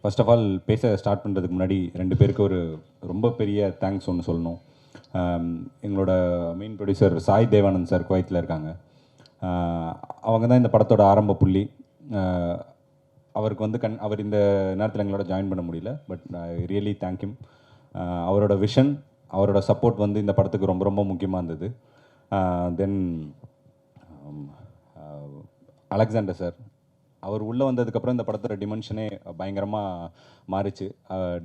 First of all பேச start பண்ணுறதுக்கு முன்னாடி ரெண்டு பேருக்கு ஒரு ரொம்ப பெரிய தேங்க்ஸ் ஒன்று சொல்லணும். எங்களோட main producer Sai Devanand sir குவைத்தில் இருக்காங்க. அவங்க தான் இந்த படத்தோட ஆரம்ப புள்ளி. அவருக்கு வந்து கண் அவர் இந்த நேரத்தில் எங்களோட ஜாயின் பண்ண முடியல பட் ஐ ரியலி தேங்க்யூம் அவரோட விஷன் அவரோட சப்போர்ட் வந்து இந்த படத்துக்கு ரொம்ப ரொம்ப முக்கியமாக இருந்தது. தென் அலெக்சாண்டர் சார் அவர் உள்ளே வந்ததுக்கப்புறம் இந்த படத்தோட டிமென்ஷனே பயங்கரமாக மாறிச்சு.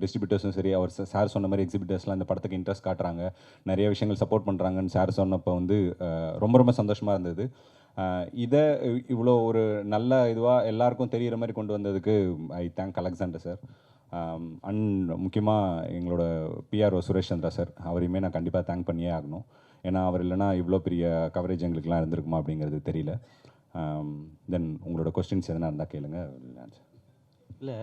டிஸ்ட்ரிபியூட்டர்ஸும் சரி அவர் சார் சொன்ன மாதிரி எக்ஸிபிட்டர்ஸ்லாம் இந்த படத்துக்கு இன்ட்ரெஸ்ட் காட்டுறாங்க. நிறைய விஷயங்கள் சப்போர்ட் பண்ணுறாங்கன்னு சார் சொன்னப்போ வந்து ரொம்ப ரொம்ப சந்தோஷமாக இருந்தது. இதை இவ்வளோ ஒரு நல்ல இதுவாக எல்லாருக்கும் தெரிகிற மாதிரி கொண்டு வந்ததுக்கு I thank Alexander sir and முக்கியமாக எங்களோட பிஆர்ஓ சுரேஷ் சந்திரா சார் அவரையுமே நான் கண்டிப்பாக தேங்க் பண்ணியே ஆகணும். ஏன்னா அவர் இல்லைன்னா இவ்வளோ பெரிய கவரேஜ் எங்களுக்குலாம் இருந்திருக்குமா அப்படிங்கிறது தெரியல. தென் உங்களோட கொஸ்டின்ஸ் எதனா இருந்தால் கேளுங்க இல்லை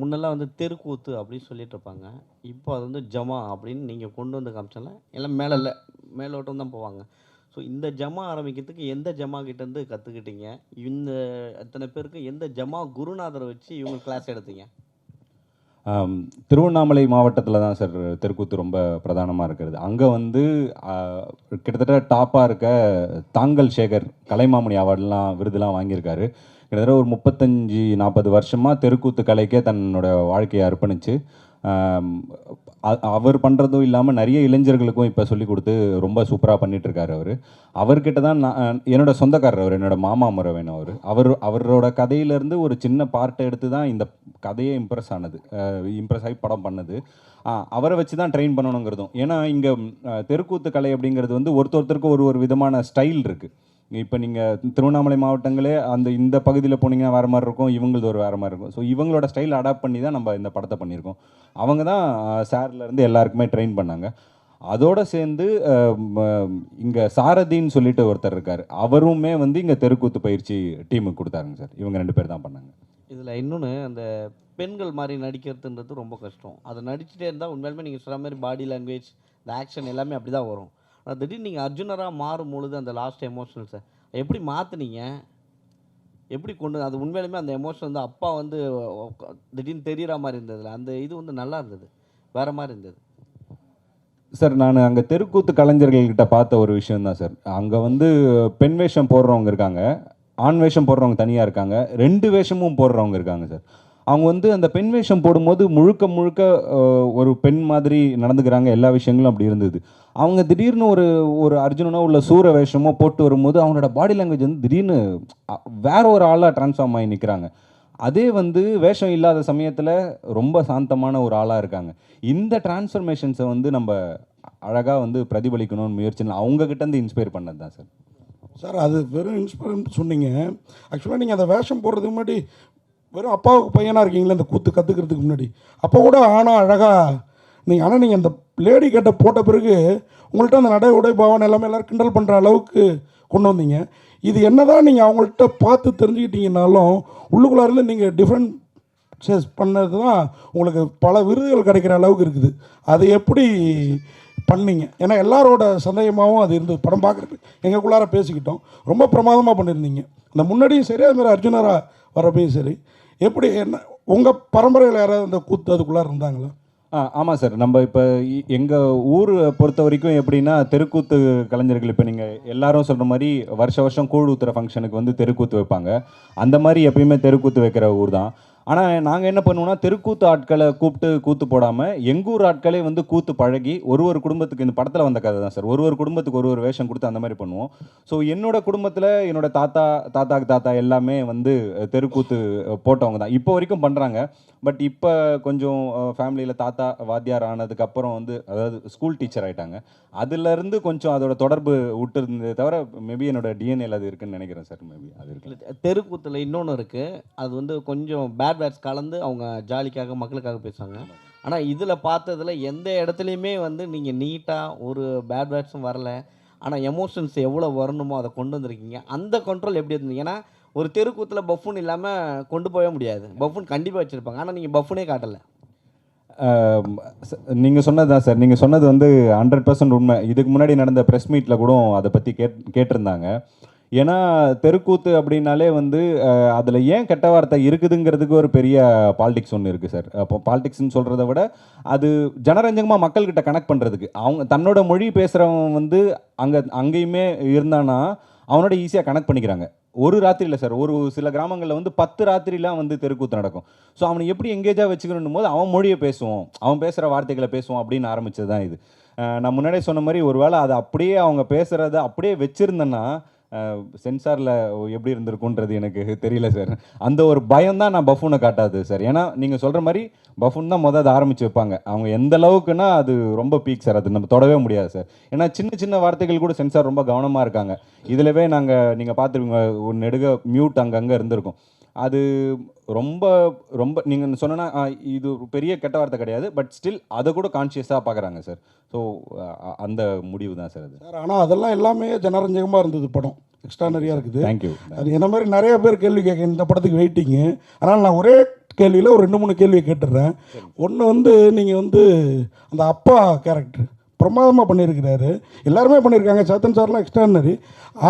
முன்னெல்லாம் வந்து தெருக்கூத்து அப்படின்னு சொல்லிட்டு இருப்பாங்க. இப்போ அது வந்து ஜமா அப்படின்னு நீங்கள் கொண்டு வந்து காமிச்சால எல்லாம் மேலே இல்லை மேலோட்டம் தான் போவாங்க. ஸோ இந்த ஜமா ஆரம்பிக்கிறதுக்கு எந்த ஜமா கிட்டேருந்து கற்றுக்கிட்டீங்க இந்த அத்தனை பேருக்கு எந்த ஜமா குருநாதரை வச்சு இவங்க கிளாஸ் எடுத்தீங்க? திருவண்ணாமலை மாவட்டத்தில் தான் சார் தெருக்கூத்து ரொம்ப பிரதானமாக இருக்கிறது. அங்கே வந்து கிட்டத்தட்ட டாப்பாக இருக்க தாங்கல் சேகர் கலைமாமணி அவார்ட்லாம் விருதுலாம் வாங்கியிருக்காரு. கிட்டத்தட்ட ஒரு முப்பத்தஞ்சு நாற்பது வருஷமாக தெருக்கூத்து கலைக்கே தன்னோட வாழ்க்கையை அர்ப்பணிச்சு அவர் பண்ணுறதும் இல்லாமல் நிறைய இளைஞர்களுக்கும் இப்போ சொல்லி கொடுத்து ரொம்ப சூப்பராக பண்ணிகிட்ருக்காரு அவர். அவர்கிட்ட தான் நான் என்னோட சொந்தக்காரர் அவர் என்னோட மாமா முறவேன் அவர். அவர் அவரோட கதையிலேருந்து ஒரு சின்ன பார்ட்டை எடுத்து தான் இந்த கதையே இம்ப்ரெஸ் ஆனது. இம்ப்ரெஸ் ஆகி படம் பண்ணது. அவரை வச்சு தான் ட்ரெயின் பண்ணணுங்கிறதும். ஏன்னா இங்கே தெருக்கூத்து கலை அப்படிங்கிறது வந்து ஒருத்தர் ஒருத்தருக்கு ஒரு ஒரு விதமான ஸ்டைல் இருக்குது இப்போ நீங்கள் திருவண்ணாமலை மாவட்டங்களே அந்த இந்த பகுதியில் போனீங்கன்னா வேறு மாதிரி இருக்கும் இவங்களது ஒரு வேறு மாதிரி இருக்கும். ஸோ இவங்களோட ஸ்டைல் அடாப்ட் பண்ணி தான் நம்ம இந்த படத்தை பண்ணியிருக்கோம். அவங்க தான் சார்லேருந்து எல்லாருக்குமே ட்ரெயின் பண்ணாங்க. அதோடு சேர்ந்து இங்கே சாரதின்னு சொல்லிட்டு ஒருத்தர் இருக்கார். அவருமே வந்து இங்கே தெருக்கூத்து பயிற்சி டீமுக்கு கொடுத்தாருங்க சார். இவங்க ரெண்டு பேர் தான் பண்ணாங்க. இதில் இன்னொன்று அந்த பெண்கள் மாதிரி நடிக்கிறதுன்றது ரொம்ப கஷ்டம். அதை நடிச்சுட்டே இருந்தால் உண்மையிலுமே நீங்கள் சொல்கிற மாதிரி பாடி லாங்குவேஜ் இந்த ஆக்ஷன் எல்லாமே அப்படி தான் வரும். திடீர்னு நீங்கள் அர்ஜுனராக மாறும் பொழுது அந்த லாஸ்ட் எமோஷனல்ஸை எப்படி மாற்றுனீங்க எப்படி கொண்டு அது உண்மையிலுமே அந்த எமோஷன் வந்து அப்பா வந்து திடீர்னு தெரிகிற மாதிரி இருந்ததுல அந்த இது வந்து நல்லா இருந்தது வேறு மாதிரி இருந்தது. சார் நான் அங்கே தெருக்கூத்து கலைஞர்கள்கிட்ட பார்த்த ஒரு விஷயம் தான் சார் அங்கே வந்து பெண் வேஷம் போடுறவங்க இருக்காங்க ஆண் வேஷம் போடுறவங்க தனியாக இருக்காங்க ரெண்டு வேஷமும் போடுறவங்க இருக்காங்க சார் அவங்க வந்து அந்த பெண் வேஷம் போடும்போது முழுக்க முழுக்க ஒரு பெண் மாதிரி நடந்துக்கிறாங்க எல்லா விஷயங்களும் அப்படி இருந்தது. அவங்க திடீர்னு ஒரு ஒரு அர்ஜுனனோ உள்ள சூர வேஷமோ போட்டு வரும்போது அவங்களோட பாடி லாங்குவேஜ் வந்து திடீர்னு வேற ஒரு ஆளாக ட்ரான்ஸ்ஃபார்ம் ஆகி நிற்கிறாங்க அதே வந்து வேஷம் இல்லாத சமயத்தில் ரொம்ப சாந்தமான ஒரு ஆளாக இருக்காங்க. இந்த டிரான்ஸ்ஃபர்மேஷன்ஸை வந்து நம்ம அழகாக வந்து பிரதிபலிக்கணும்னு முயற்சி அவங்கக்கிட்ட இருந்து இன்ஸ்பயர் பண்ணது தான் சார். சார் அது வெறும் இன்ஸ்பயர் சொன்னீங்க. ஆக்சுவலாக நீங்கள் அந்த வேஷம் போடுறதுக்கு முன்னாடி வெறும் அப்பாவுக்கு பையனாக இருக்கீங்களே அந்த கூத்து கற்றுக்கிறதுக்கு முன்னாடி. அப்போ கூட ஆனால் அழகாக நீங்கள் ஆனால் நீங்கள் அந்த லேடி கட்டை போட்ட பிறகு உங்கள்கிட்ட அந்த நடை உடை பாவனை எல்லாமே எல்லோரும் கிண்டல் பண்ணுற அளவுக்கு கொண்டு வந்தீங்க. இது என்னதான் நீங்கள் அவங்கள்ட்ட பார்த்து தெரிஞ்சுக்கிட்டீங்கனாலும் உள்ளுக்குள்ளாருந்து நீங்கள் டிஃப்ரெண்ட் சேஸ் பண்ணது தான் உங்களுக்கு பல விருதுகள் கிடைக்கிற அளவுக்கு இருக்குது. அது எப்படி பண்ணீங்க? ஏன்னா எல்லாரோட சந்தேகமாகவும் அது இருந்தது. படம் பார்க்குறது எங்களுக்குள்ளார பேசிக்கிட்டோம். ரொம்ப பிரமாதமாக பண்ணியிருந்தீங்க. அந்த முன்னாடியும் சரி அது மாதிரி அர்ஜுனரா வரப்பையும் சரி. எப்படி என்ன உங்கள் பரம்பரையில் யாராவது அந்த கூத்து அதுக்குள்ளார இருந்தாங்களா? ஆ ஆமாம் சார். நம்ம இப்போ எங்கள் ஊர் பொறுத்த வரைக்கும் எப்படின்னா தெருக்கூத்து கலைஞர்கள் இப்போ நீங்கள் எல்லாரும் சொல்கிற மாதிரி வருஷ வருஷம் கூழ் ஊத்துற ஃபங்க்ஷனுக்கு வந்து தெருக்கூத்து வைப்பாங்க. அந்த மாதிரி எப்பயுமே தெருக்கூத்து வைக்கிற ஊர் தான். ஆனால் நாங்கள் என்ன பண்ணுவோம்னா தெருக்கூத்து ஆட்களை கூப்பிட்டு கூத்து போடாமல் எங்கூர் ஆட்களே வந்து கூத்து பழகி ஒரு ஒரு குடும்பத்துக்கு இந்த படத்தில் வந்த கதை தான் சார். ஒரு ஒரு குடும்பத்துக்கு ஒரு ஒரு வேஷம் கொடுத்து அந்த மாதிரி பண்ணுவோம். ஸோ என்னோட குடும்பத்தில் என்னோட தாத்தா தாத்தாக்கு தாத்தா எல்லாமே வந்து தெருக்கூத்து போட்டவங்க தான். இப்போ வரைக்கும் பண்ணுறாங்க பட் இப்போ கொஞ்சம் ஃபேமிலியில் தாத்தா வாத்தியார் ஆனதுக்கப்புறம் வந்து அதாவது ஸ்கூல் டீச்சர் ஆகிட்டாங்க அதுலேருந்து கொஞ்சம் அதோட தொடர்பு விட்டு இருந்ததே தவிர மேபி என்னோட டிஎன்ஏல அது இருக்குன்னு நினைக்கிறேன் சார் மேபி அது இருக்கு. தெருக்கூத்தில் இன்னொன்று இருக்குது அது வந்து கொஞ்சம் பேட் வேர்ட்ஸ் கலந்து அவங்க ஜாலிக்காக மக்களுக்காக பேசுவாங்க ஆனால் இதில் பார்த்ததில் எந்த இடத்துலையுமே வந்து நீங்கள் நீட்டாக ஒரு பேட் வேர்ட்ஸும் வரல. ஆனால் எமோஷன்ஸ் எவ்வளோ வரணுமோ அதை கொண்டு வந்திருக்கீங்க. அந்த கண்ட்ரோல் எப்படி இருந்தது? ஏன்னா ஒரு தெருக்கூத்தில் பஃபூன் இல்லாமல் கொண்டு போகவே முடியாது. பஃபூன் கண்டிப்பாக வச்சுருப்பாங்க. ஆனால் நீங்கள் பஃபூனே காட்டலை. நீங்கள் சொன்னது தான் சார் நீங்கள் சொன்னது வந்து ஹண்ட்ரட் பர்சன்ட் உண்மை. இதுக்கு முன்னாடி நடந்த ப்ரெஸ் மீட்டில் கூட அதை பற்றி கேட் கேட்டிருந்தாங்க. ஏன்னா தெருக்கூத்து அப்படின்னாலே வந்து அதில் ஏன் கெட்ட வார்த்தை இருக்குதுங்கிறதுக்கு ஒரு பெரிய பாலிடிக்ஸ் ஒன்று இருக்குது சார் அப்போ பாலிடிக்ஸ்னு சொல்கிறத விட அது ஜனரஞ்சகமாக மக்கள்கிட்ட கனெக்ட் பண்ணுறதுக்கு அவங்க தன்னோட மொழி பேசுகிறவன் வந்து அங்கே அங்கேயுமே இருந்தானா அவனோட ஈஸியாக கனெக்ட் பண்ணிக்கிறாங்க. ஒரு ராத்திரியில் சார். ஒரு சில கிராமங்களில் வந்து பத்து ராத்திரிலாம் வந்து தெருக்கூத்து நடக்கும். ஸோ அவனை எப்படி எங்கேஜாக வச்சுக்கணும் போது அவன் மொழியை பேசுவோம். அவன் பேசுகிற வார்த்தைகளை பேசுவோம் அப்படின்னு ஆரம்பிச்சது தான் இது நான் முன்னாடியே சொன்ன மாதிரி ஒரு வேளை அதை அப்படியே அவங்க பேசுகிறத அப்படியே வச்சுருந்தேன்னா சென்சாரில் எப்படி இருந்திருக்குன்றது எனக்கு தெரியல சார் அந்த ஒரு பயம் தான் நான் பஃபூனை காட்டாது சார் ஏன்னா நீங்கள் சொல்கிற மாதிரி பஃபூன் தான் மொதல் அதை ஆரம்பித்து வைப்பாங்க. அவங்க எந்த அளவுக்குன்னா அது ரொம்ப பீக் சார் அது நம்ம தொடவே முடியாது சார் ஏன்னா சின்ன சின்ன வார்த்தைகள் கூட சென்சார் ரொம்ப கவனமாக இருக்காங்க. இதிலவே நாங்கள் நீங்கள் பார்த்துருவீங்க ஒன்று நெடுக மியூட் அங்கங்கே இருந்திருக்கும். அது ரொம்ப ரொம்ப நீங்கள் சொன்னா இது ஒரு பெரிய கெட்ட வார்த்தை கிடையாது பட் ஸ்டில் அதை கூட கான்ஷியஸாக பார்க்குறாங்க சார் ஸோ அந்த முடிவு தான் சார் அது. சார் ஆனால் அதெல்லாம் எல்லாமே ஜனரஞ்சகமாக இருந்தது படம். எக்ஸ்ட்ரானரியாக இருக்குது. தேங்க்யூ அது என்ன மாதிரி நிறைய பேர் கேள்வி கேட்க இந்த படத்துக்கு வெயிட்டிங்கு அதனால் நான் ஒரே கேள்வியில் ஒரு ரெண்டு மூணு கேள்வி கேட்டுடுறேன் ஒன்று வந்து நீங்கள் வந்து அந்த அப்பா கேரக்டர் பிரமாதமாக பண்ணியிருக்கிறாரு. எல்லாருமே பண்ணியிருக்காங்க. சேத்தன் சார்லாம் எக்ஸ்ட்ரானரி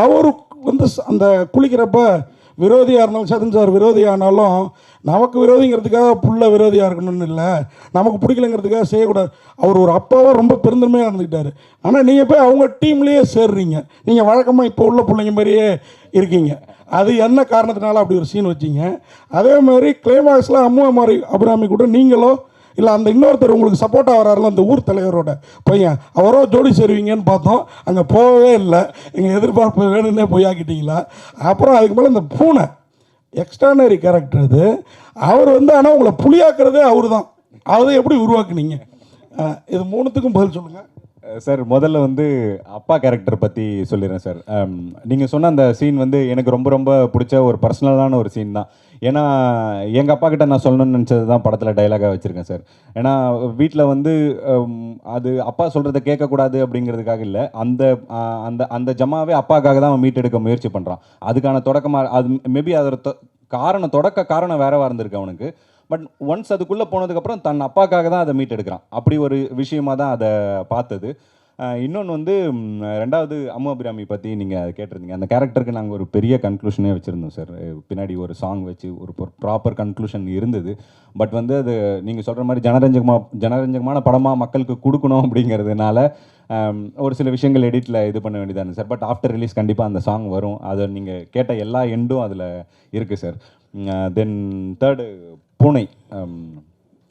அவருக்கு வந்து அந்த குளிக்கிறப்ப விரோதியாக இருந்தாலும் சதன் சார் விரோதியானாலும் நமக்கு விரோதிங்கிறதுக்காக புள்ள விரோதியாக இருக்கணும்னு இல்லை. நமக்கு பிடிக்கலங்கிறதுக்காக செய்யக்கூடாது. அவர் ஒரு அப்பாவாக ரொம்ப பெருந்தன்மையாக நடந்துக்கிட்டார். ஆனால் நீங்கள் போய் அவங்க டீம்லேயே சேர்றீங்க. நீங்கள் வழக்கமாக இப்போ உள்ள பிள்ளைங்க மாதிரியே இருக்கீங்க. அது என்ன காரணத்தினால அப்படி ஒரு சீன் வச்சீங்க? அதே மாதிரி கிளைமாக்ஸில் அம்மா மாதிரி அபிராமி கூட நீங்களும் இல்லை அந்த இன்னொருத்தர் உங்களுக்கு சப்போர்ட்டாக வராருல அந்த ஊர் தலைவரோட பையன். அவரோ ஜோடி சேருவீங்கன்னு பார்த்தோம். அங்கே போகவே இல்லை. எங்கள் எதிர்பார்ப்பு வேணும்னே பொய்யாக்கிட்டீங்களா அப்புறம் அதுக்கு மேலே இந்த பூனை. எக்ஸ்ட்ரானரி கேரக்டர் அது. அவர் வந்து ஆனால் உங்களை புளியாக்குறதே அவர் தான் அதை எப்படி உருவாக்குனீங்க? இது மூணுத்துக்கும் பதில் சொல்லுங்கள் சார் முதல்ல வந்து அப்பா கேரக்டர் பற்றி சொல்லிடுறேன் சார் நீங்கள் சொன்ன அந்த சீன் வந்து எனக்கு ரொம்ப ரொம்ப பிடிச்ச ஒரு பர்சனலான ஒரு சீன் தான். ஏன்னா எங்கள் அப்பா கிட்ட நான் சொல்லணும்னு நினச்சது தான் படத்தில் டைலாகாக வச்சுருக்கேன் சார் ஏன்னா வீட்டில் வந்து அது அப்பா சொல்கிறத கேட்கக்கூடாது அப்படிங்கிறதுக்காக இல்லை. அந்த அந்த அந்த ஜமாவே அப்பாக்காக தான் அவன் மீட்டெடுக்க முயற்சி பண்ணுறான் அதுக்கான தொடக்கமாக அது மேபி அதோட காரணம் தொடக்க காரணம் வேறவா இருந்திருக்கு அவனுக்கு. பட் ஒன்ஸ் அதுக்குள்ளே போனதுக்கப்புறம் தன் அப்பாக்காக தான் அதை மீட் எடுக்கிறான் அப்படி ஒரு விஷயமாக தான் அதை பார்த்தது. இன்னொன்று வந்து ரெண்டாவது அம்மு அபிராமி பற்றி நீங்கள் கேட்டிருந்தீங்க. அந்த கேரக்டருக்கு நாங்கள் ஒரு பெரிய கன்க்ளூஷனே வச்சுருந்தோம் சார் பின்னாடி ஒரு சாங் வச்சு ஒரு ப்ராப்பர் கன்க்ளூஷன் இருந்தது. பட் வந்து அது நீங்கள் சொல்கிற மாதிரி ஜனரஞ்சகமாக ஜனரஞ்சகமான படமாக மக்களுக்கு கொடுக்கணும் அப்படிங்கிறதுனால ஒரு சில விஷயங்கள் எடிட்டில் இது பண்ண வேண்டியதானே சார் பட் ஆஃப்டர் ரிலீஸ் கண்டிப்பாக அந்த சாங் வரும். அதை நீங்கள் கேட்ட எல்லா எண்டும் அதில் இருக்குது சார் தென் தேர்டு பூனை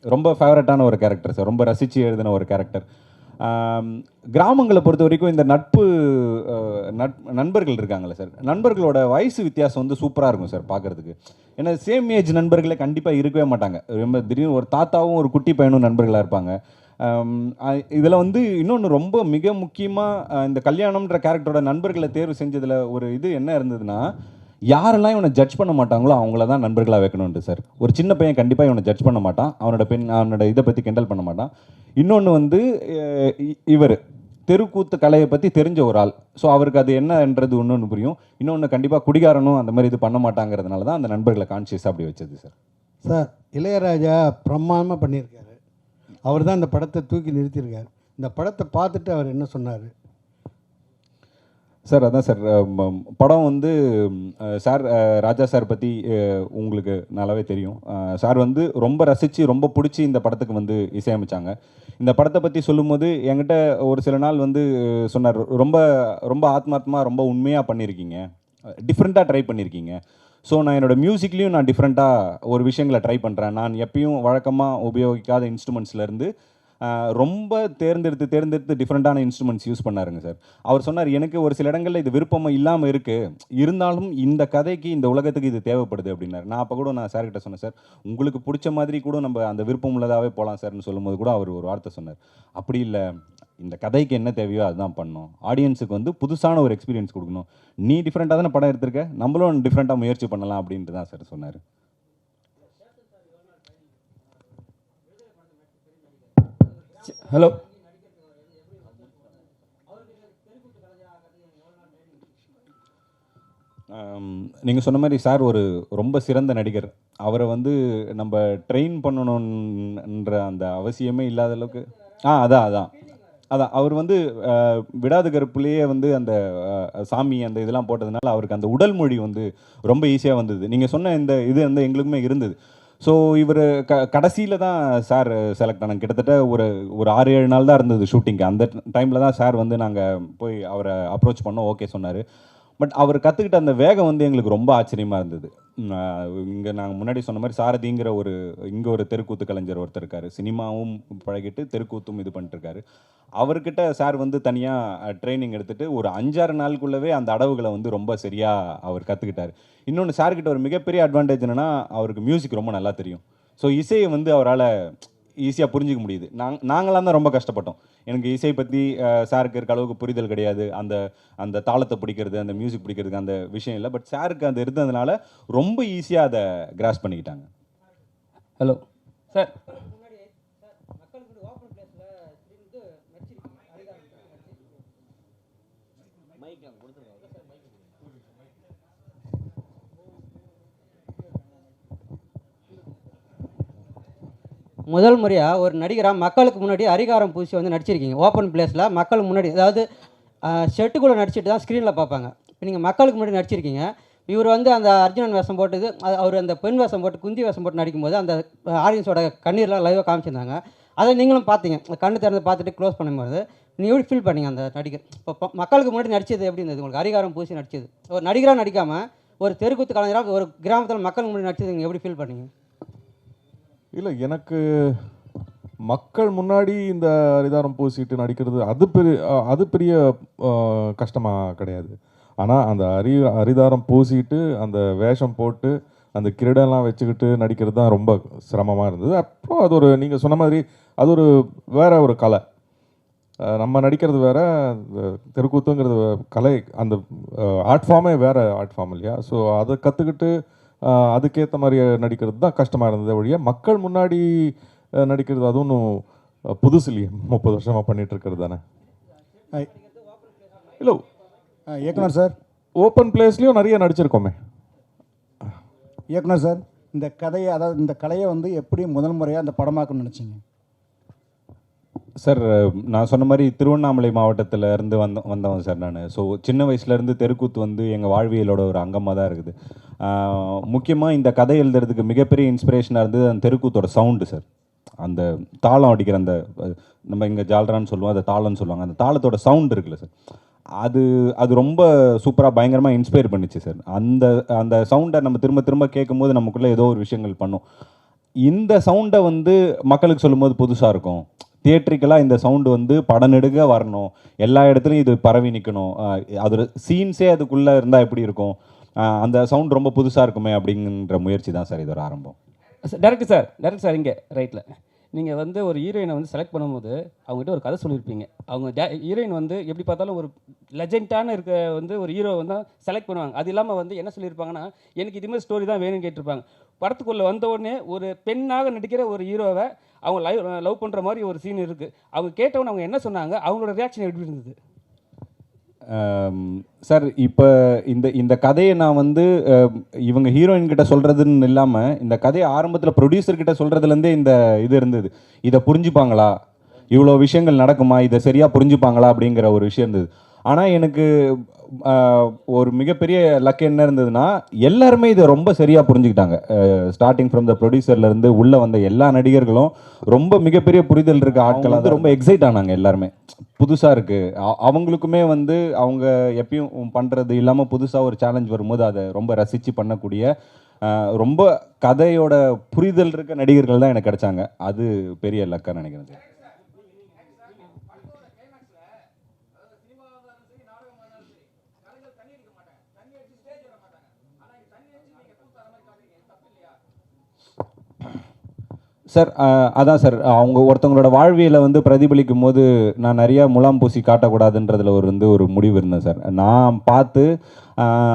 ரொம்ப ஃபேவரட்டான ஒரு கேரக்டர் சார் ரொம்ப ரசித்து எழுதின ஒரு கேரக்டர் கிராமங்களை பொறுத்த வரைக்கும் இந்த நட்பு நட் நண்பர்கள் இருக்காங்கல்ல சார் நண்பர்களோட வயசு வித்தியாசம் வந்து சூப்பராக இருக்கும் சார் பார்க்குறதுக்கு ஏன்னா சேம் ஏஜ் நண்பர்களே கண்டிப்பாக இருக்கவே மாட்டாங்க. ரொம்ப திடீர்னு ஒரு தாத்தாவும் ஒரு குட்டி பையனும் நண்பர்களாக இருப்பாங்க. இதில் வந்து இன்னொன்று ரொம்ப மிக முக்கியமாக இந்த கல்யாணம்ன்ற கேரக்டரோட நண்பர்களை தேர்வு செஞ்சதில் ஒரு இது என்ன இருந்ததுன்னா யாரெல்லாம் இவனை ஜட்ஜ் பண்ண மாட்டாங்களோ அவங்கள தான் நண்பர்களாக வைக்கணும்ட்டு சார் ஒரு சின்ன பையன் கண்டிப்பாக இவனை ஜட்ஜ் பண்ண மாட்டான். அவனோட பெண் அவனோட இதை பற்றி கிண்டல் பண்ண மாட்டான். இன்னொன்று வந்து இவர். தெருக்கூத்து கலையை பற்றி தெரிஞ்ச ஒரு ஆள். ஸோ அவருக்கு அது என்னன்றது ஒன்று புரியும். இன்னொன்று கண்டிப்பாக குடிகாரனும் அந்த மாதிரி இது பண்ண மாட்டாங்கிறதுனால தான் அந்த நண்பர்களை கான்சியஸ் அப்படி வச்சது சார் சார் இளையராஜா பிரம்மாண்டமாக பண்ணியிருக்காரு. அவர் தான் இந்த படத்தை தூக்கி நிறுத்தியிருக்காரு. இந்த படத்தை பார்த்துட்டு அவர் என்ன சொன்னார்? சார் அதான் சார் படம் வந்து சார் ராஜா சார் பற்றி உங்களுக்கு நல்லாவே தெரியும். சார் வந்து ரொம்ப ரசித்து ரொம்ப பிடிச்சி இந்த படத்துக்கு வந்து இசையமைச்சாங்க. இந்த படத்தை பற்றி சொல்லும்போது என்கிட்ட ஒரு சில நாள் வந்து சொன்னார் ரொம்ப ரொம்ப ஆத்மாத்மா ரொம்ப உண்மையாக பண்ணியிருக்கீங்க டிஃப்ரெண்ட்டாக ட்ரை பண்ணியிருக்கீங்க ஸோ நான் என்னோட மியூசிக்லேயும் நான் டிஃப்ரெண்ட்டாக ஒரு விஷயங்களை ட்ரை பண்ணுறேன் நான் எப்பயும் வழக்கமாக உபயோகிக்காத இன்ஸ்ட்ருமெண்ட்ஸ்லேருந்து ரொம்ப தேர்ந்தெடுத்து தேர்ந்தெடுத்து டிஃப்ரெண்ட்டான இன்ஸ்ட்ருமெண்ட்ஸ் யூஸ் பண்ணாருங்க சார். அவர் சொன்னார் எனக்கு ஒரு சில இடங்களில் இது விருப்பம் இல்லாமல் இருக்குது இருந்தாலும் இந்த கதைக்கு இந்த உலகத்துக்கு இது தேவைப்படுது அப்படின்னாரு. நான் அப்போ கூட நான் சார்கிட்ட சொன்னேன் சார் உங்களுக்கு பிடிச்ச மாதிரி கூட நம்ம அந்த விருப்பம் உள்ளதாகவே போகலாம் சார்னு சொல்லும்போது கூட அவர் ஒரு வார்த்தை சொன்னார். அப்படி இல்லை. இந்த கதைக்கு என்ன தேவையோ அதுதான் பண்ணணும். ஆடியன்ஸுக்கு வந்து புதுசான ஒரு எக்ஸ்பீரியன்ஸ் கொடுக்கணும். நீ டிஃப்ரெண்ட்டாக தானே படம் எடுத்திருக்க? நம்மளும் டிஃப்ரெண்ட்டாக முயற்சி பண்ணலாம் அப்படின்ட்டு தான் சார் சொன்னார். ஹலோ. நீங்கள் சொன்ன மாதிரி சார் ஒரு ரொம்ப சிறந்த நடிகர். அவரை வந்து நம்ம ட்ரெயின் பண்ணணுன்ற அந்த அவசியமே இல்லாத அளவுக்கு ஆ அதான் அதான். அதான் அவர் வந்து அஹ், விடாது கருப்புலேயே வந்து அந்த சாமி அந்த இதெல்லாம் போட்டதுனால அவருக்கு அந்த உடல் மொழி வந்து ரொம்ப ஈஸியாக வந்தது. நீங்கள் சொன்ன இந்த இது வந்து எங்களுக்குமே இருந்தது. ஸோ இவர் க கடைசியில் தான் சார் செலக்ட் ஆனாங்க. கிட்டத்தட்ட ஒரு ஒரு ஆறு ஏழு நாள் தான் இருந்தது ஷூட்டிங்க்கு அந்த டைமில் தான் சார் வந்து நாங்கள் போய் அவரை அப்ரோச் பண்ணோம். ஓகே சொன்னார். பட் அவர் கற்றுக்கிட்ட அந்த வேகம் வந்து எங்களுக்கு ரொம்ப ஆச்சரியமாக இருந்தது. இங்கே நாங்கள் முன்னாடி சொன்ன மாதிரி சாரதிங்கிற ஒரு இங்கே ஒரு தெருக்கூத்து கலைஞர் ஒருத்தர் இருக்கார். சினிமாவும் பழகிட்டு தெருக்கூத்தும் இது பண்ணிட்டுருக்காரு. அவர்கிட்ட சார் வந்து தனியாக ட்ரைனிங் எடுத்துகிட்டு ஒரு அஞ்சாறு நாளுக்குள்ளவே அந்த அடவுகளை வந்து ரொம்ப சரியாக அவர் கற்றுக்கிட்டார் இன்னொன்று சார்கிட்ட ஒரு மிகப்பெரிய அட்வான்டேஜ் என்னென்னா அவருக்கு மியூசிக் ரொம்ப நல்லா தெரியும். ஸோ இசையை வந்து அவரால் ஈஸியாக புரிஞ்சிக்க முடியுது. நாங் நாங்களாம் தான் ரொம்ப கஷ்டப்பட்டோம். எனக்கு இசை பற்றி சாருக்கு இருக்க அளவுக்கு புரிதல் கிடையாது. அந்த அந்த தாளத்தை பிடிக்கிறது அந்த மியூசிக் பிடிக்கிறதுக்கு அந்த விஷயம் இல்லை. பட் சாருக்கு அந்த இருந்ததுனால ரொம்ப ஈஸியாக அதை கிராஸ் பண்ணிக்கிட்டாங்க. ஹலோ சார் முதல் முறையாக ஒரு நடிகராக மக்களுக்கு முன்னாடி அரிகாரம் பூசி வந்து நடிச்சிருக்கீங்க. ஓப்பன் பிளேஸில் மக்கள் முன்னாடி அதாவது செட்டுக்குள்ளே நடிச்சிட்டு தான் ஸ்க்ரீனில் பார்ப்பாங்க. இப்போ நீங்கள் மக்களுக்கு முன்னாடி நடிச்சிருக்கீங்க. இவர் வந்து அந்த அர்ஜுனன் வேஷம் போட்டது அவர் அந்த பெண் வேஷம் போட்டு குந்தி வேஷம் போட்டு நடிக்கும்போது அந்த ஆடியன்ஸோட கண்ணீர்லாம் லைவாக காமிச்சிருந்தாங்க. அதை நீங்களும் பார்த்தீங்க. கண்ணு திறந்து பார்த்துட்டு க்ளோஸ் பண்ணும்போது நீங்கள் எப்படி ஃபீல் பண்ணீங்க அந்த நடிகர்? இப்போ மக்களுக்கு முன்னாடி நடிச்சது எப்படி இருந்தது? உங்களுக்கு அரிகாரம் பூசி நடிச்சது. ஒரு நடிகராக நடிக்காமல் ஒரு தெருக்கூத்து கலைஞராக ஒரு கிராமத்தில் மக்களுக்கு முன்னாடி நடிச்சது நீங்கள் எப்படி ஃபீல் பண்ணீங்க? இல்லை எனக்கு மக்கள் முன்னாடி இந்த அரிதாரம் பூசிட்டு நடிக்கிறது அது பெரிய அது பெரிய கஷ்டமாக கிடையாது. ஆனால் அந்த அரி அரிதாரம் பூசிட்டு அந்த வேஷம் போட்டு அந்த கிரீடெல்லாம் வச்சுக்கிட்டு நடிக்கிறது தான் ரொம்ப சிரமமாக இருந்தது. அப்புறம் அது ஒரு நீங்கள் சொன்ன மாதிரி அது ஒரு வேற ஒரு கலை. நம்ம நடிக்கிறது வேற இந்த தெருக்கூத்துங்கிறது கலை அந்த ஆர்ட் ஃபார்மே வேற ஆர்ட் ஃபார்ம் இல்லையா? ஸோ அதை கற்றுக்கிட்டு அதுக்கேற்ற மாதிரி நடிக்கிறது தான் கஷ்டமாக இருந்தது ஒழிய மக்கள் முன்னாடி நடிக்கிறது அது ஒன்றும் புதுசு இல்லையே முப்பது வருஷமாக பண்ணிட்டு இருக்கிறது தானே. இல்லை இயக்குனர் சார். ஓப்பன் பிளேஸ்லேயும் நிறைய நடிச்சிருக்கோமே. இயக்குனர் சார் இந்த கதையை அதாவது இந்த கலையை வந்து எப்படி முதல் முறையாக அந்த படமாக்கணும்னு நினச்சிங்க? சார் நான் சொன்ன மாதிரி திருவண்ணாமலை மாவட்டத்தில் இருந்து வந்த வந்தவன் சார் நான். ஸோ சின்ன வயசுலேருந்து தெருக்கூத்து வந்து எங்கள் வாழ்வியலோட ஒரு அங்கமாக தான் இருக்குது. முக்கியமாக இந்த கதை எழுதுறதுக்கு மிகப்பெரிய இன்ஸ்பிரேஷனாக இருந்தது அந்த தெருக்கூத்தோட சவுண்டு சார். அந்த தாளம் அடிக்கிற அந்த நம்ம இங்கே ஜால்ரான்னு சொல்லுவோம் அந்த தாளம்னு சொல்லுவாங்க. அந்த தாளத்தோட சவுண்ட் இருக்குல்ல சார். அது அது ரொம்ப சூப்பராக பயங்கரமாக இன்ஸ்பயர் பண்ணிச்சு சார். அந்த அந்த சவுண்டை நம்ம திரும்ப திரும்ப கேட்கும்போது நமக்குள்ளே ஏதோ ஒரு விஷயங்கள் பண்ணும். இந்த சவுண்டை வந்து மக்களுக்கு சொல்லும்போது புதுசாக இருக்கும். தியேட்ரிக்கலாக இந்த சவுண்டு வந்து படநெடுக வரணும். எல்லா இடத்துலையும் இது பரவி நிற்கணும் அது சீன்ஸே அதுக்குள்ளே இருந்தால் எப்படி இருக்கும்? அந்த சவுண்ட் ரொம்ப புதுசாக இருக்குமே அப்படிங்கிற முயற்சி தான் சார் இதோட ஆரம்பம். டேரக்டர் சார் டேரக்டர் சார் இங்கே ரைட்டில் நீங்கள் வந்து ஒரு ஹீரோயினை வந்து செலக்ட் பண்ணும்போது அவங்ககிட்ட ஒரு கதை சொல்லியிருப்பீங்க. அவங்க ஹீரோயின் வந்து எப்படி பார்த்தாலும் ஒரு லெஜெண்டான இருக்க வந்து ஒரு ஹீரோ வந்து செலக்ட் பண்ணுவாங்க. அது இல்லாமல் வந்து என்ன சொல்லியிருப்பாங்கன்னா எனக்கு இதுமாதிரி ஸ்டோரி தான் வேணும்னு கேட்டிருப்பாங்க. படத்துக்குள்ளே வந்த உடனே ஒரு பெண்ணாக நடிக்கிற ஒரு ஹீரோவை அவங்க லைவ் லவ் பண்ணுற மாதிரி ஒரு சீன் இருக்குது அவங்க கேட்டவொன்னே அவங்க என்ன சொன்னாங்க? அவங்களோட ரியாக்ஷன் எப்படி இருந்தது? சார் இப்போ இந்த இந்த கதையை நான் வந்து இவங்க ஹீரோயின் கிட்ட சொல்கிறதுன்னு இல்லாமல் இந்த கதையை ஆரம்பத்தில் ப்ரொடியூசர்கிட்ட சொல்கிறதுலேருந்தே இந்த இது இருந்தது. இதை புரிஞ்சுப்பாங்களா? இவ்வளோ விஷயங்கள் நடக்குமா? இதை சரியாக புரிஞ்சுப்பாங்களா? அப்படிங்கிற ஒரு விஷயம் இருந்தது. ஆனால் எனக்கு ஒரு மிகப்பெரிய லக் என்ன இருந்ததுன்னா எல்லாருமே இதை ரொம்ப சரியாக புரிஞ்சுக்கிட்டாங்க. ஸ்டார்டிங் ஃப்ரம் த ப்ரொடியூசர்லேருந்து உள்ளே வந்த எல்லா நடிகர்களும் ரொம்ப மிகப்பெரிய புரிதல் இருக்க ஆட்கள் வந்து ரொம்ப எக்ஸைட் ஆனாங்க எல்லாருமே. புதுசாக இருக்குது அவங்களுக்குமே வந்து அவங்க எப்பயும் பண்ணுறது இல்லாமல் புதுசாக ஒரு சேலஞ்ச் வரும்போது அதை ரொம்ப ரசித்து பண்ணக்கூடிய ரொம்ப கதையோட புரிதல் இருக்க நடிகர்கள் தான் எனக்கு கிடைச்சாங்க. அது பெரிய லக்காக நினைக்கிறேன் சார் அதான் சார் அவங்க ஒருத்தவங்களோட வாழ்வியலை வந்து பிரதிபலிக்கும் போது நான் நிறையா முலாம் பூசி காட்டக்கூடாதுன்றதில் ஒரு வந்து ஒரு முடிவு இருந்தேன் சார் நான் பார்த்து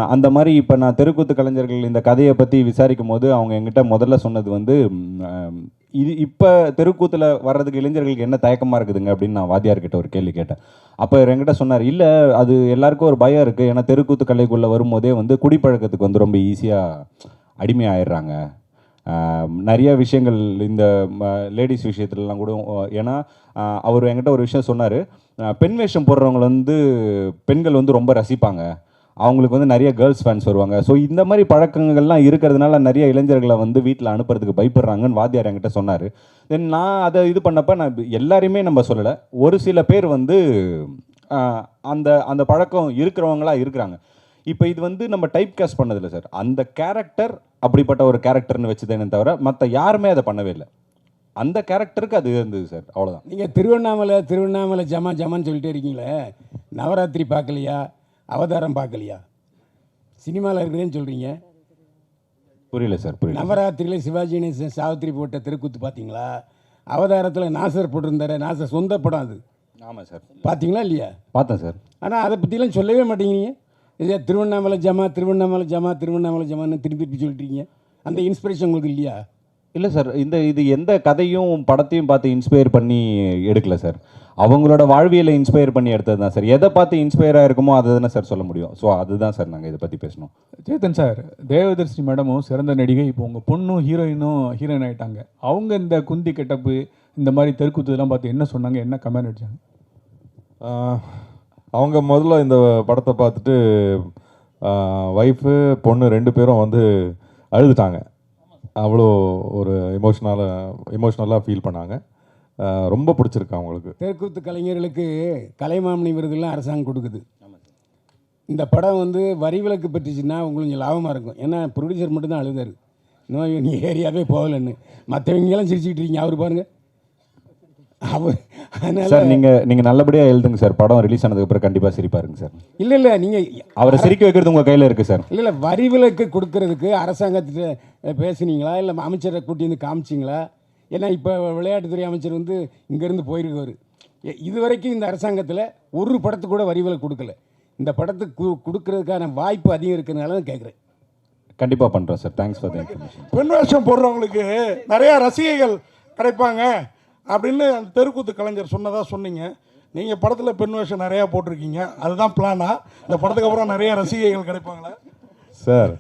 அந்த மாதிரி இப்போ நான் தெருக்கூத்து கலைஞர்கள் இந்த கதையை பற்றி விசாரிக்கும் போது அவங்க என்கிட்ட முதல்ல சொன்னது வந்து இது இப்போ தெருக்கூத்தில் வர்றதுக்கு இளைஞர்களுக்கு என்ன தயக்கமாக இருக்குதுங்க அப்படின்னு நான் வாத்தியார்கிட்ட ஒரு கேள்வி கேட்டேன். அப்போ என்கிட்ட சொன்னார் இல்லை அது எல்லாருக்கும் ஒரு பயம் இருக்குது ஏன்னா தெருக்கூத்து கலைக்குள்ளே வரும்போதே வந்து குடிப்பழக்கத்துக்கு வந்து ரொம்ப ஈஸியாக அடிமையாயிடுறாங்க. ஆயிடுறாங்க நிறைய விஷயங்கள் இந்த லேடிஸ் விஷயத்துலலாம் கூட ஏன்னா அவர் என்கிட்ட ஒரு விஷயம் சொன்னார். பெண் வேஷம் போடுறவங்க வந்து பெண்கள் வந்து ரொம்ப ரசிப்பாங்க. அவங்களுக்கு வந்து நிறைய கேர்ள்ஸ் ஃபேன்ஸ் வருவாங்க. ஸோ இந்த மாதிரி பழக்கங்கள்லாம் இருக்கிறதுனால நிறைய இளைஞர்களை வந்து வீட்டில் அனுப்புறதுக்கு பயப்படுறாங்கன்னு வாத்தியார் என்கிட்ட சொன்னார். தென் நான் அதை இது பண்ணப்ப நான் எல்லாரையுமே நம்ம சொல்லலை. ஒரு சில பேர் வந்து அந்த அந்த பழக்கம் இருக்கிறவங்களா இருக்கிறாங்க. இப்போ இது வந்து நம்ம டைப் கேஸ்ட் பண்ணதில்லை சார் அந்த கேரக்டர் அப்படிப்பட்ட ஒரு கேரக்டர்னு வச்சுதேனே தவிர மற்ற யாருமே அதை பண்ணவே இல்லை. அந்த கேரக்டருக்கு அது இருந்தது சார் அவ்வளோதான் நீங்கள் திருவண்ணாமலை திருவண்ணாமலை ஜமா ஜமான்னு சொல்லிட்டே இருக்கீங்களே நவராத்திரி பார்க்கலையா அவதாரம் பார்க்கலையா? சினிமாவில் இருக்குதுன்னு சொல்கிறீங்க புரியல சார் புரியல நவராத்திரியில் சிவாஜி கணேசன் சாவித்திரி போட்ட தெருக்கூத்து பார்த்தீங்களா? அவதாரத்தில் நாசர் போட்டிருந்தாரு நாசர் சொந்த படம் அது. ஆமாம் சார். பார்த்தீங்களா இல்லையா? பார்த்தேன் சார். ஆனால் அதை பற்றிலாம் சொல்லவே மாட்டேங்கிறீங்க. இதே திருவண்ணாமலை ஜமா திருவண்ணாமலை ஜமா திருவண்ணாமலை ஜமான்னு திருப்பி திருப்பி சொல்லிட்டு இருக்கீங்க அந்த இன்ஸ்பிரேஷன் உங்களுக்கு இல்லையா? இல்லை சார் இந்த இது எந்த கதையும் படத்தையும் பார்த்து இன்ஸ்பயர் பண்ணி எடுக்கல சார். அவங்களோட வாழ்வியலை இன்ஸ்பயர் பண்ணி எடுத்தது தான் சார். எதை பார்த்து இன்ஸ்பயர் ஆயிருக்குமோ அதை தானே சார் சொல்ல முடியும். ஸோ அதுதான் சார் நாங்கள் இதை பற்றி பேசணும். சேத்தன் சார் தேவதர்ஷினி மேடமும் சிறந்த நடிகை. இப்போ உங்கள் பொண்ணும் ஹீரோயினும் ஹீரோயின் ஆயிட்டாங்க. அவங்க இந்த குந்தி கெட்டப்பு இந்த மாதிரி தெருக்கூத்து இதெல்லாம் பார்த்து என்ன சொன்னாங்க? என்ன கமெண்ட் அடிச்சாங்க? ஆஹ், அவங்க முதல்ல இந்த படத்தை பார்த்துட்டு ஒய்ஃபு பொண்ணு ரெண்டு பேரும் வந்து அழுதுட்டாங்க. அவ்வளோ ஒரு எமோஷ்னலாக எமோஷ்னலாக ஃபீல் பண்ணாங்க. ரொம்ப பிடிச்சிருக்கு அவங்களுக்கு. தெற்குத்து கலைஞர்களுக்கு கலைமாமணி விருதுலாம் அரசாங்கம் கொடுக்குது. இந்த படம் வந்து வரி விலக்கு பெற்றுச்சுன்னா உங்களுக்கு லாபமாக இருக்கும். ஏன்னா ப்ரொடியூசர் மட்டும்தான் அழுதாரு. நோய் நீ ஏரியாவே போகலன்னு. மற்றவங்கெல்லாம் சிரிச்சுக்கிட்டு இருக்கீங்க. அவர் பாருங்கள் சார் நீங்கள் நீங்கள் நல்லபடியாக எழுதுங்க சார். படம் ரிலீஸ் ஆனதுக்கு அப்புறம் கண்டிப்பாக சிரிப்பாருங்க சார். இல்லை இல்லை நீங்கள் அவரை சிரிக்க வைக்கிறது உங்கள் கையில் இருக்குது சார். இல்லை இல்லை வரி விலக்கு கொடுக்கறதுக்கு அரசாங்கத்திட்ட பேசுனீங்களா? இல்லை அமைச்சரை கூட்டி வந்து காமிச்சிங்களா? ஏன்னா இப்போ விளையாட்டுத்துறை அமைச்சர் வந்து இங்கேருந்து போயிருக்காரு. இது வரைக்கும் இந்த அரசாங்கத்தில் ஒரு படத்துக்கு கூட வரி விலக்கு கொடுக்கல. இந்த படத்துக்கு கொடுக்கறதுக்கான வாய்ப்பு அதிகம் இருக்கிறதுனால தான் கேட்குறேன் கண்டிப்பாக பண்ணுறோம் sir. Thanks for the information பெண் வேஷம் போடுறவங்களுக்கு நிறைய ரசிகைகள் கிடைப்பாங்க. அப்படின்னு அந்த தெருக்கூத்து கலைஞர் சொன்னதாக சொன்னீங்க. நீங்கள் படத்தில் பெண் வேஷம் நிறையா போட்டிருக்கீங்க. அதுதான் பிளானா இந்த படத்துக்கு அப்புறம் நிறைய ரசிகைகள் கிடைப்பாங்களா? சார்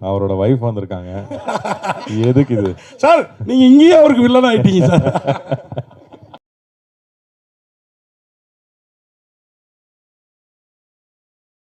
அவரோட ஒய்ஃப் வந்திருக்காங்க. எதுக்கு இது? சார் நீங்கள் இங்கேயே அவருக்கு வில்லன் ஆயிட்டீங்க சார்.